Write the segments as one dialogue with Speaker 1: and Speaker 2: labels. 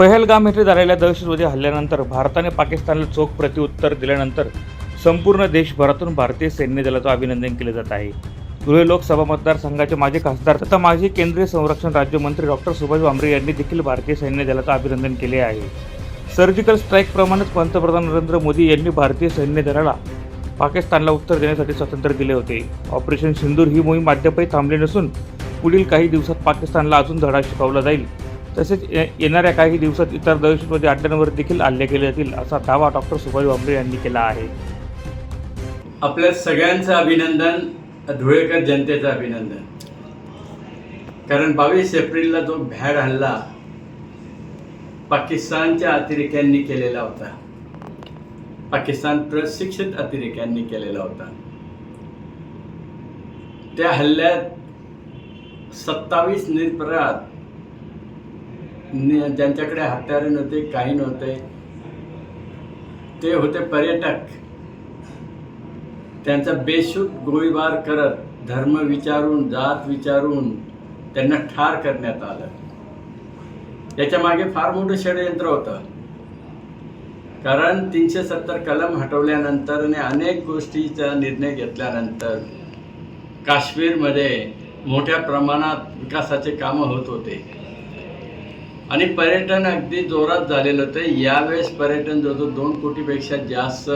Speaker 1: पहलगाम येथे झालेल्या दहशतवादी हल्ल्यानंतर भारताने पाकिस्तानला चोख प्रत्युत्तर दिल्यानंतर संपूर्ण देशभरातून भारतीय सैन्य दलाचं अभिनंदन केले जात आहे. धुळे लोकसभा मतदारसंघाचे माजी खासदार तथा माजी केंद्रीय संरक्षण राज्यमंत्री डॉक्टर सुभाष भामरे यांनी देखील भारतीय सैन्य दलाचं अभिनंदन केले आहे. सर्जिकल स्ट्राईकप्रमाणेच पंतप्रधान नरेंद्र मोदी यांनी भारतीय सैन्य दलाला पाकिस्तानला उत्तर देण्यासाठी स्वातंत्र्य दिले होते. ऑपरेशन सिंदूर ही मोहीम अद्यापही थांबली नसून पुढील काही दिवसात पाकिस्तानला अजून धडा शिकवला जाईल तसेच येणाऱ्या काही दिवसात इतर दहशतवादी अड्ड्यांवर देखील हल्ले केले जातील असा दावा डॉक्टर सुभाष भांबरे यांनी केला आहे.
Speaker 2: आपल्या सगळ्यांचं अभिनंदन धुळेकर जनतेचं अभिनंदन. कारण बावीस एप्रिलला जो भ्याड हल्ला पाकिस्तानच्या अतिरेक्यांनी केलेला होता पाकिस्तान प्रशिक्षित अतिरेक्यांनी केलेला होता त्या हल्ल्यात सत्तावीस निरपराध ज्यांच्याकडे हत्यारे नव्हते काही नव्हते ते होते पर्यटक. त्यांचा बेशुद्ध गोळीबार करत धर्म विचारून जात विचारून त्यांना ठार करण्यात आलं. याच्या मागे फार मोठं षडयंत्र होतं. कारण तीनशे सत्तर कलम हटवल्यानंतर आणि अनेक गोष्टीचा निर्णय घेतल्यानंतर काश्मीरमध्ये मोठ्या प्रमाणात विकासाचे कामं होत होते. आणि पर्यटन अगदी जोरात झालेलं होतं. यावेळेस पर्यटन जवळजवळ दोन कोटीपेक्षा जास्त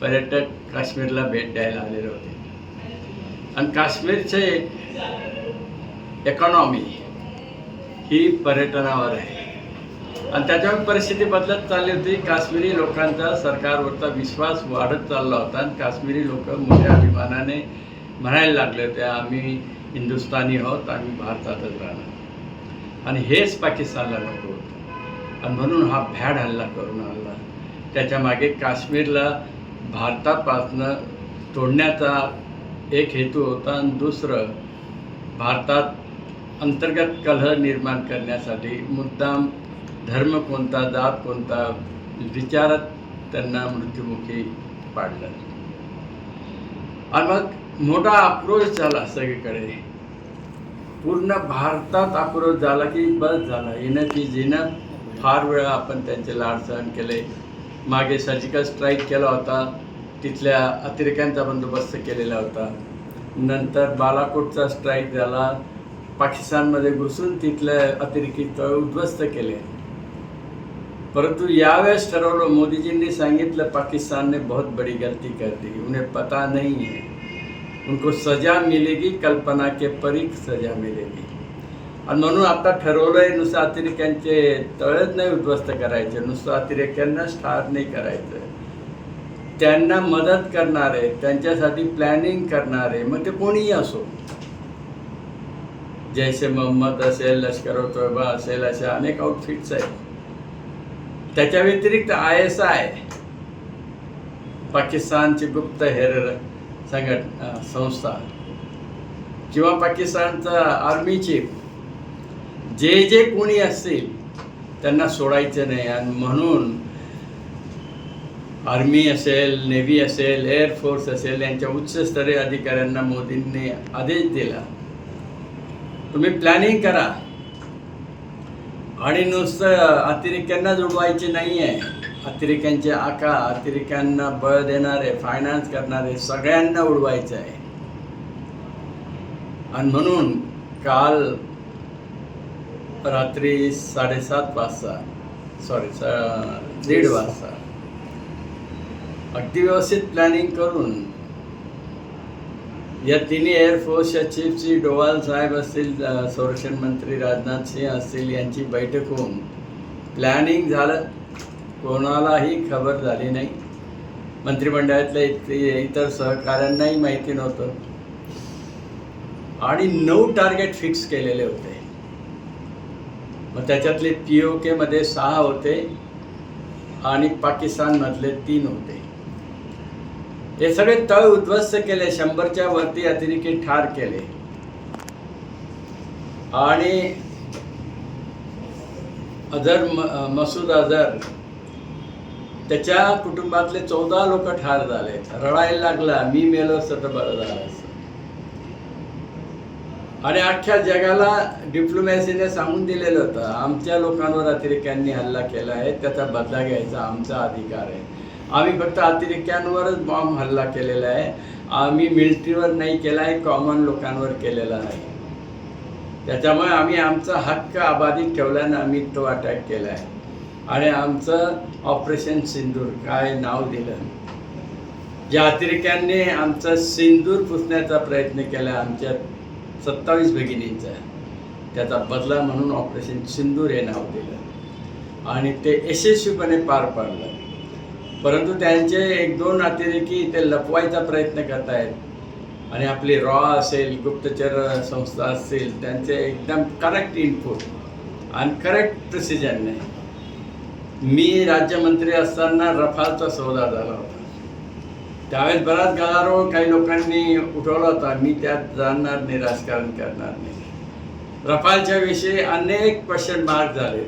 Speaker 2: पर्यटक काश्मीरला भेट द्यायला आलेले होते. आणि काश्मीरचे इकॉनॉमी ही पर्यटनावर आहे. आणि त्याच्यामुळे परिस्थिती बदलत चालली होती. काश्मीरी लोकांचा सरकारवरचा विश्वास वाढत चालला होता. आणि काश्मीरी लोक मोठ्या अभिमानाने म्हणायला लागले होते आम्ही हिंदुस्थानी आहोत आम्ही भारतातच राहणार. आणि हेच पाकिस्तानला नको होतं. आणि म्हणून हा भ्याड हल्ला करून आणला. त्याच्यामागे काश्मीरला भारतापासनं तोडण्याचा एक हेतू होता आणि दुसरं भारतात अंतर्गत कलह निर्माण करण्यासाठी मुद्दाम धर्म कोणता जात कोणता विचारत त्यांना मृत्युमुखी पाडलं. आणि मग मोठा आक्रोश झाला सगळीकडे. पूर्ण भारतात आक्रोश झाला की बस झाला. येणं ती जिनं फार वेळा आपण त्यांचे लाड सहन केले. मागे सर्जिकल स्ट्राईक केला होता. तिथल्या अतिरेक्यांचा बंदोबस्त केलेला होता. नंतर बालाकोटचा स्ट्राईक झाला. पाकिस्तानमध्ये घुसून तिथल्या अतिरेकी तळ उद्ध्वस्त केले. परंतु यावेळेस ठरवलं मोदीजींनी सांगितलं पाकिस्तानने बहुत बड़ी गलती कर दी. उन्हें पता नहीं है. उनको सजा मिलेगी कल्पना के परीख सजा मिलेगी। आणि म्हणून आता ठरवलंय नुसतं अतिरेक्यांचे तळच नाही उद्ध्वस्त करायचे नुसतं अतिरेक्यांनाच ठार नाही करायचं त्यांना मदत करणारे त्यांच्यासाठी प्लॅनिंग करणारे मग ते कोणीही असो जैसे मोहम्मद असेल लष्कर तोयबा असेल अशा अनेक आउटफिट्स आहेत। त्याच्या व्यतिरिक्त आय एस आय पाकिस्तानची गुप्त हेर संघट संस्था. किंवा पाकिस्तानचा आर्मी चीफ जे जे कोणी असतील त्यांना सोडायचं नाही. आणि म्हणून आर्मी असेल नेव्ही असेल एअरफोर्स असेल यांच्या उच्चस्तरीय अधिकाऱ्यांना मोदींनी आदेश दिला. तुम्ही प्लॅनिंग करा. आणि नुसतं अतिरेक्यांनाच जोडवायचे नाही आहे अतिरेक्यांचे आका अतिरेक्यांना बळ देणारे फायनान्स करणारे सगळ्यांना उडवायचं आहे. आणि म्हणून काल रात्री साडेसात वाजता सॉरी स दीड वाजता अगदी व्यवस्थित प्लॅनिंग करून या तिन्ही एअरफोर्सच्या चीफची डोवाल साहेब असतील संरक्षण मंत्री राजनाथ सिंह असतील यांची बैठक होऊन प्लॅनिंग झालं. कोणालाही खबर झाली नाही. मंत्रिमंडळातल्या इतर सहकाऱ्यांनाही माहिती नव्हतं. आणि नऊ टार्गेट फिक्स केलेले होते. मग त्याच्यातले पी ओ केमध्ये सहा होते आणि पाकिस्तानमधले तीन होते. हे सगळे तळ उद्ध्वस्त केले शंभरच्या वरती अतिरेकी ठार केले. आणि अझर म मसूद अझर त्याच्या कुटुंबातले चौदा लोक ठार झाले. रडायला लागला मी मेलो असतं तर बरं झालं असतं आणि अख्ख्या जगाला डिप्लोमॅसीने सांगून दिलेलं होतं आमच्या लोकांवर अतिरेक्यांनी हल्ला केला आहे त्याचा बदला घ्यायचा आमचा अधिकार आहे. आम्ही फक्त अतिरेक्यांवरच बॉम्ब हल्ला केलेला आहे. आम्ही मिलिटरीवर नाही केला आहे कॉमन लोकांवर केलेला आहे त्याच्यामुळे आम्ही आमचा हक्क अबाधित ठेवल्यानं आम्ही तो अटॅक केला आहे. आणि आमचं ऑपरेशन सिंदूर काय नाव दिलं? ज्या अतिरेक्यांनी आमचा सिंदूर पुसण्याचा प्रयत्न केला आमच्या सत्तावीस भगिनींचा त्याचा बदला म्हणून ऑपरेशन सिंदूर हे नाव दिलं. आणि ते यशस्वीपणे पार पाडलं. परंतु त्यांचे एक दोन अतिरेकी ते लपवायचा प्रयत्न करत आहेत आणि आपली रॉ असेल गुप्तचर संस्था असतील त्यांचे एकदम करेक्ट इनपुट आणि करेक्ट प्रिसिजन नाही मी राज्यमंत्री असताना रफालचा सौदा झाला होता. त्यावेळेस बराच गदारोळ काही लोकांनी उठवला होता. मी त्यात जाणार नाही राजकारण करणार नाही. रफालच्या विषयी अनेक क्वेश्चन मार्क झाले.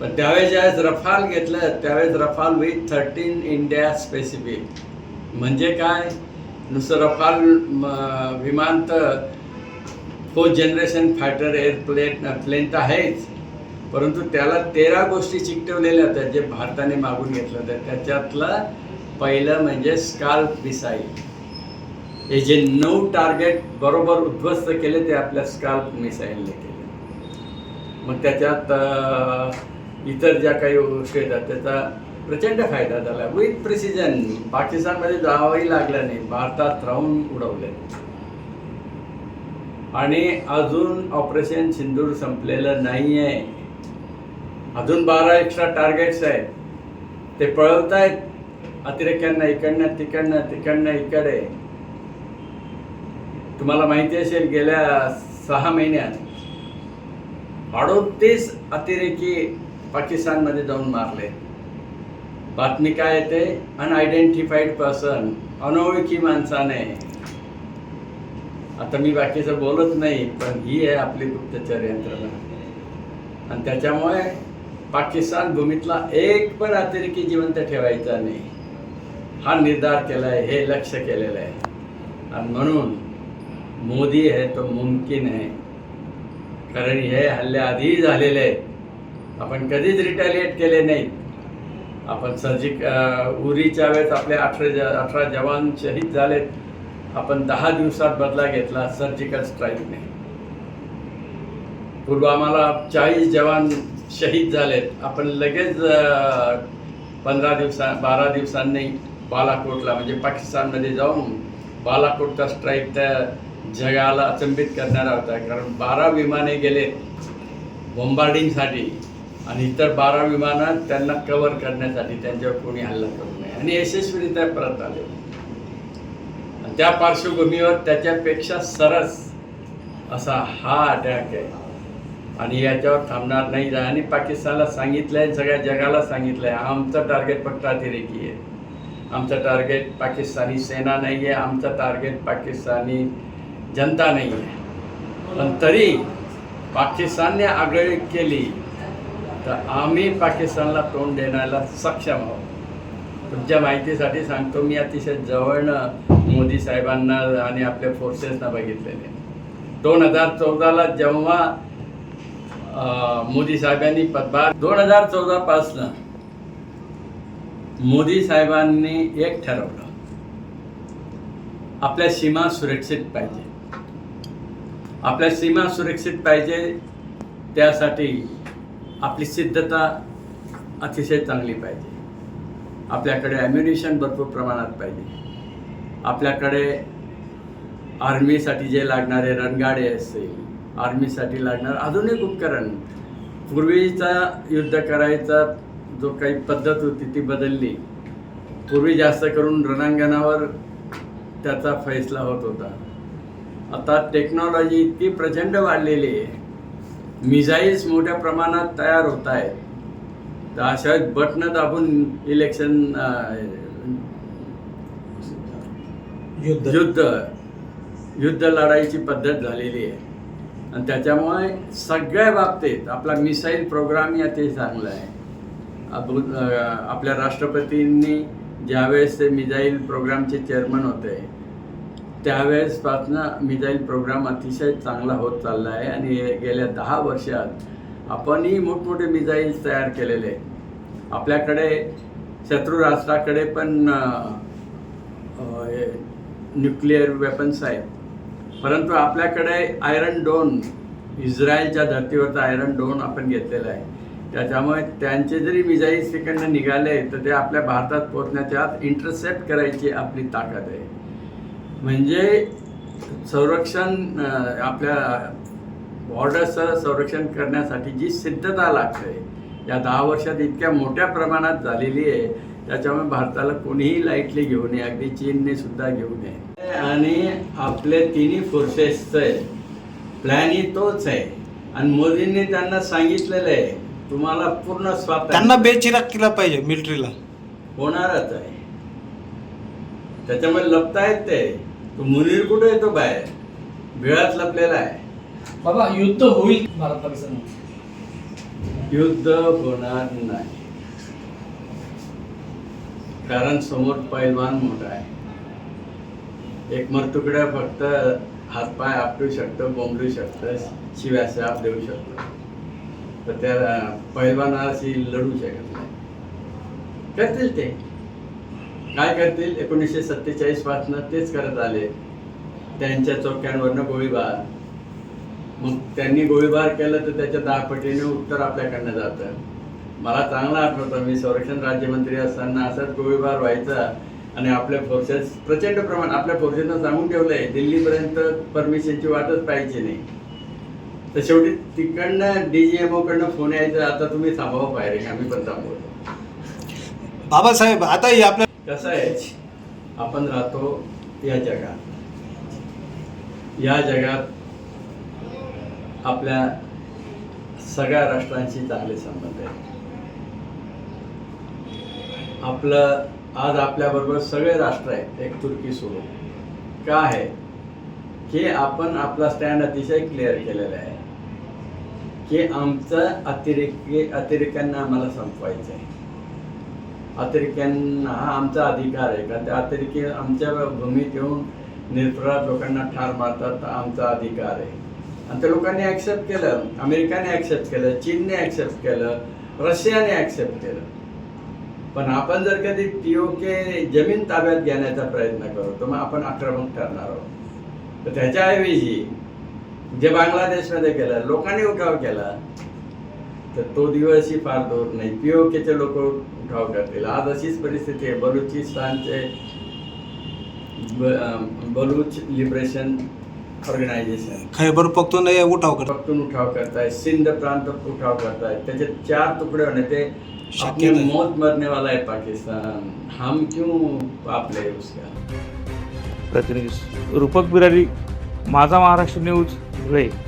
Speaker 2: पण त्यावेळेस ज्यावेळेस रफाल घेतलं त्यावेळेस Rafale with thirteen India specific म्हणजे काय? नुसतं रफाल म- विमान तर fourth generation fighter airplane plane तर आहेच. परंतु त्याला तेरा गोष्टी चिकटवलेल्या होत्या जे भारताने मागून घेतलं होतं. त्याच्यातलं पहिलं म्हणजे स्काल्प मिसाईल. हे जे नऊ टार्गेट बरोबर उद्ध्वस्त केले ते आपल्या स्काल्प मिसाईलने केले. मग त्याच्यात इतर ज्या काही गोष्टी येतात त्याचा प्रचंड फायदा झाला. विथ प्रिसिजन पाकिस्तानमध्ये जावंही लागलं नाही. भारतात राहून उडवले. आणि अजून ऑपरेशन सिंदूर संपलेलं नाही आहे अजून बारा एक्स्ट्रा टार्गेट्स आहेत. ते पळवत आहेत अतिरेक्यांना इकडनं तिकडनं तिकडनं इकडे. तुम्हाला माहिती असेल गेल्या सहा महिन्यात अडोतीस अतिरेकी पाकिस्तानमध्ये जाऊन मारले. बातमी काय येते? अनआयडेंटिफाईड पर्सन अनोळखी माणसाने. आता मी बाकीचं बोलत नाही पण ही आहे आपली गुप्तचर यंत्रणा. आणि त्याच्यामुळे पाकिस्तान भूमीतला एक पण अतिरेकी जिवंत ठेवायचा नाही. हा निर्धार केला आहे हे लक्ष केलेलं आहे. आणि म्हणून मोदी आहे तो मुमकिन आहे. कारण हे हल्ले आधी झालेले आहेत. आपण कधीच रिटॅलिएट केले नाहीत. आपण सर्जिक उरीच्या वेळेस आपले अठरा ज अठरा जवान शहीद झालेत. आपण दहा दिवसात बदला घेतला सर्जिकल स्ट्राईकने पुलवामाला चाळीस जवान शहीद झालेत. आपण लगेच पंधरा दिवसा बारा दिवसांनी बालाकोटला म्हणजे पाकिस्तानमध्ये जाऊन बालाकोटचा स्ट्राईक त्या जगाला अचंबित करणारा होता. कारण बारा विमाने गेले बॉम्बार्डिंगसाठी आणि इतर बारा विमानं त्यांना कव्हर करण्यासाठी त्यांच्यावर कोणी हल्ला करू नये. आणि यशस्वीरित्या परत आले. त्या पार्श्वभूमीवर त्याच्यापेक्षा सरस असा हा अटॅक आहे. आणि याच्यावर थांबणार नाही आणि पाकिस्तानला सांगितलंय सगळ्या जगाला सांगितलंय आमचं टार्गेट फक्त अतिरेकी आहे. आमचं टार्गेट पाकिस्तानी सेना नाही आहे आमचं टार्गेट पाकिस्तानी जनता नाही आहे. पण तरी पाकिस्तानने आगळी केली तर आम्ही पाकिस्तानला तोंड देण्याला सक्षम आहोत. तुमच्या माहितीसाठी सांगतो मी अतिशय जवळनं मोदी साहेबांना आणि आपल्या फोर्सेसना बघितलेले. दोन हजार चौदाला जेव्हा मोदी साहेबांनी पदभार दोन हजार चौदा पासनं मोदी साहेबांनी एक ठरवलं. आपल्या सीमा सुरक्षित पाहिजे. आपल्या सीमा सुरक्षित पाहिजे त्यासाठी आपली सिद्धता अतिशय चांगली पाहिजे. आपल्याकडे ॲम्युनिशन भरपूर प्रमाणात पाहिजे. आपल्याकडे आर्मीसाठी जे लागणारे रणगाडे असतील आर्मीसाठी लागणार आधुनिक उपकरण. पूर्वीचा युद्ध करायचा जो काही पद्धत होती ती बदलली. पूर्वी जास्त करून रणांगणावर त्याचा फैसला होत होता. आता टेक्नॉलॉजी इतकी प्रचंड वाढलेली आहे. मिसाईल्स मोठ्या प्रमाणात तयार होत आहेत. तर अशा बटणं दाबून इलेक्शन
Speaker 3: युद्ध.
Speaker 2: युद्ध. युद्ध लढाईची पद्धत झालेली आहे. आणि त्याच्यामुळे सगळ्या बाबतीत आपला मिसाईल प्रोग्राम अतिशय चांगला आहे. आपल्या राष्ट्रपतींनी ज्यावेळेस ते मिझाईल प्रोग्रामचे चेअरमन होते त्यावेळेसपासनं मिझाईल प्रोग्राम अतिशय चांगला होत चालला आहे आणि गेल्या दहा वर्षात आपणही मोठमोठे मिझाईल्स तयार केलेले आहेत. आपल्याकडे शत्रू राष्ट्राकडे पण न्यूक्लिअर वेपन्स आहेत. परंतु आपल्याकडे आयरन डोन इस्रायलच्या धर्तीवरचा आयरन डोन आपण घेतलेला आहे. त्याच्यामुळे त्यांचे जरी मिसाईल्स तिकडनं निघाले तर ते आपल्या भारतात पोहोचण्याच्या आत इंटरसेप्ट करायची आपली ताकद आहे. म्हणजे संरक्षण आपल्या बॉर्डर्सचं संरक्षण करण्यासाठी जी सिद्धता लागते या दहा वर्षात इतक्या मोठ्या प्रमाणात झालेली आहे त्याच्यामुळे भारताला कोणीही लाईटली घेऊ नये. अगदी चीनने सुद्धा घेऊ नये. आणि आपले तिन्ही फोर्सेसचं प्लॅनही तोच आहे. आणि मोदींनी त्यांना सांगितलेलं आहे तुम्हाला पूर्ण स्वातंत्र्य
Speaker 3: त्यांना बेचिराग केला पाहिजे मिलिटरीला
Speaker 2: होणारच आहे. त्याच्यामुळे लपतायत ते. तो मुनीर कुठे येतो बाहेर? बिळात लपलेला आहे.
Speaker 4: बाबा युद्ध होईल भारत पाकिस्तान
Speaker 2: युद्ध होणार नाही. कारण समोर पैलवान मोठा आहे. एक मरतुकड्या फक्त हातपाय आपटू शकतो बोंबलू शकतं शिव्या शाप देऊ शकतो. तर त्या पैलवानाशी लढू शकत नाही. करतील ते. काय करतील? एकोणीसशे सत्तेचाळीस पासनं तेच करत आले. त्यांच्या चौक्यांवरनं गोळीबार. मग त्यांनी गोळीबार केलं तर त्याच्या दहा पटीने उत्तर आपल्याकडनं जातं. मला चांगला आठवतं. मी संरक्षण राज्यमंत्री असताना असाच गोळीबार व्हायचा. आणि आपल्या फोर्सेस प्रचंड प्रमाण आपल्या फोर्सेसनं सांगून ठेवलंय दिल्लीपर्यंत परमिशनची वाटच पाहिजे नाही. तर शेवटी तिकडनं डी जी एम ओकडनं फोन यायचा आता तुम्ही थांबावं पाहिजे आम्ही पण थांबवतो.
Speaker 3: बाबासाहेब आता हे आपल्या
Speaker 2: कसं आहे आपण राहतो या जगात. या जगात आपल्या सगळ्या राष्ट्रांशी चांगले संबंध आहेत. आपलं आज आपल्याबरोबर सगळे राष्ट्र आहेत. एक तुर्की सोडून. का आहे? की आपण आपला स्टँड अतिशय क्लिअर केलेला आहे. की आमचं अतिरेकी अतिरेक्यांना आम्हाला संपवायचं आहे. अतिरेक्यांना हा आमचा अधिकार आहे. कारण त्या अतिरेकी आमच्या भूमीत येऊन निरपराध लोकांना ठार मारतात आमचा अधिकार आहे. आणि त्या लोकांनी ॲक्सेप्ट केलं. अमेरिकाने ॲक्सेप्ट केलं. चीनने ॲक्सेप्ट केलं. रशियाने ॲक्सेप्ट केलं. पण आपण जर कधी पी ओ के जमीन ताब्यात घेण्याचा प्रयत्न करू तर मग आपण आक्रमक ठरणार आहोत. तर त्याच्याऐवजी जे बांगलादेशमध्ये केलं लोकांनी उठाव केला तर तो दिवसही फार दूर नाही. पी ओ केचे लोक उठाव करतील. आज अशीच परिस्थिती आहे. बलुचिस्तानचे बलुच लिबरेशन ऑर्गनायझेशन.
Speaker 3: खैबर पख्तून उठाव कर
Speaker 2: पख्तून उठाव करताय सिंध प्रांत उठाव करताय त्याचे चार तुकडे होणे ते
Speaker 3: शक्य.
Speaker 2: मौत मरने वाला है पाकिस्तान. हम क्यों पाप ले उसका?
Speaker 1: प्रतिनिधी रूपक बिरारी माझा महाराष्ट्र न्यूज धुळे.